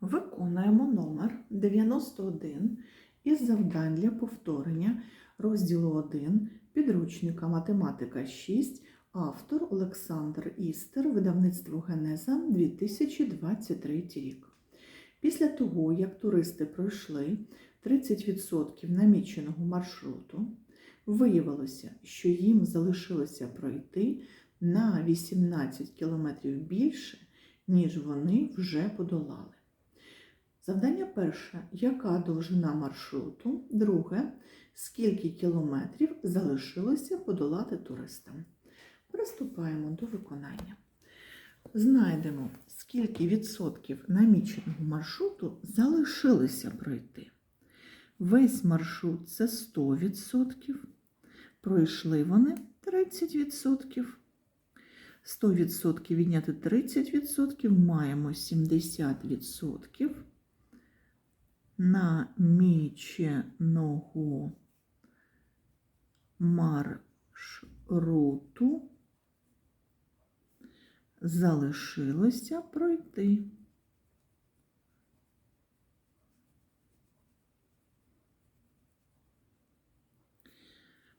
Виконуємо номер 91 із завдань для повторення розділу 1 підручника Математика 6, автор Олександр Істер, видавництво Генеза 2023 рік. Після того, як туристи пройшли 30% наміченого маршруту, виявилося, що їм залишилося пройти на 18 км більше, ніж вони вже подолали. Завдання перше. Яка довжина маршруту? Друге. Скільки кілометрів залишилося подолати туристам? Приступаємо до виконання. Знайдемо, скільки відсотків наміченого маршруту залишилося пройти. Весь маршрут це 100%. Пройшли вони 30%. 100% відняти 30%, маємо 70% наміченого маршруту залишилося пройти.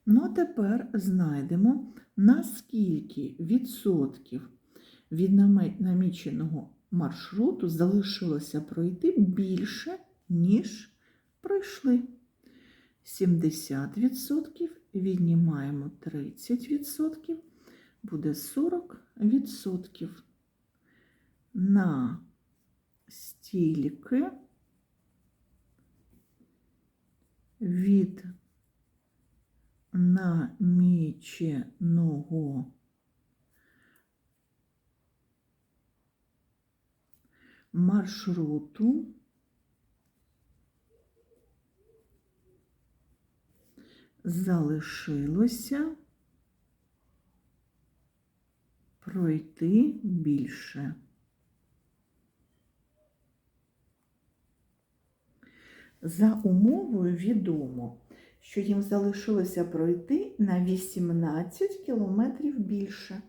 Ну, а тепер знайдемо, наскільки відсотків від наміченого маршруту залишилося пройти більше, ніж пройшли. 70% віднімаємо 30%, буде 40%. На стільки від наміченого маршруту залишилося пройти більше. За умовою відомо, що їм залишилося пройти на 18 кілометрів більше.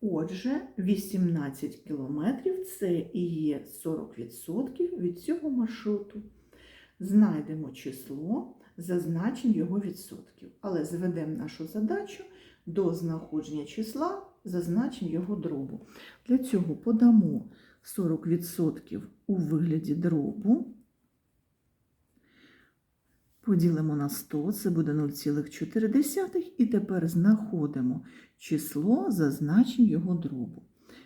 Отже, 18 кілометрів це і є 40% від цього маршруту. Знайдемо число, зазначень його відсотків, але зведемо нашу задачу до знаходження числа, зазначень його дробу. Для цього подамо 40% у вигляді дробу. Поділимо на 100, це буде 0,4. І тепер знаходимо число за значенням його дробу.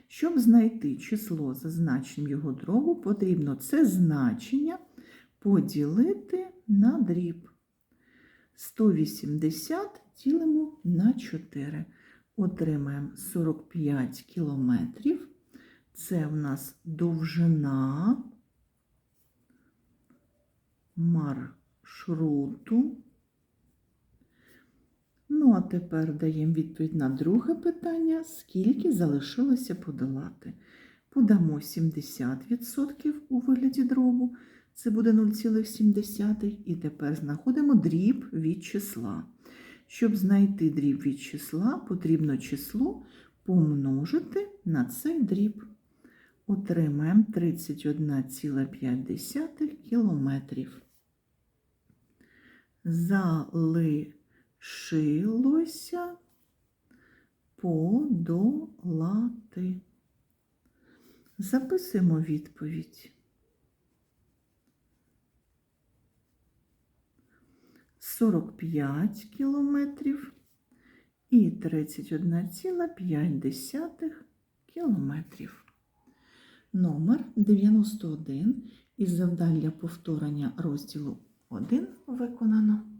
Щоб знайти число за значенням його дробу, потрібно це значення поділити на дріб. 180 ділимо на 4. Отримаємо 45 кілометрів. Це в нас довжина маршруту. Ну, а тепер даємо відповідь на друге питання, скільки залишилося подолати. Подамо 70% у вигляді дробу, це буде 0,7. І тепер знаходимо дріб від числа. Щоб знайти дріб від числа, потрібно число помножити на цей дріб. Отримаємо 31,5 кілометрів. Залишилося подолати. Записуємо відповідь. 45 кілометрів і 31,5 кілометрів. Номер 91 із завдання повторення розділу 1 виконано.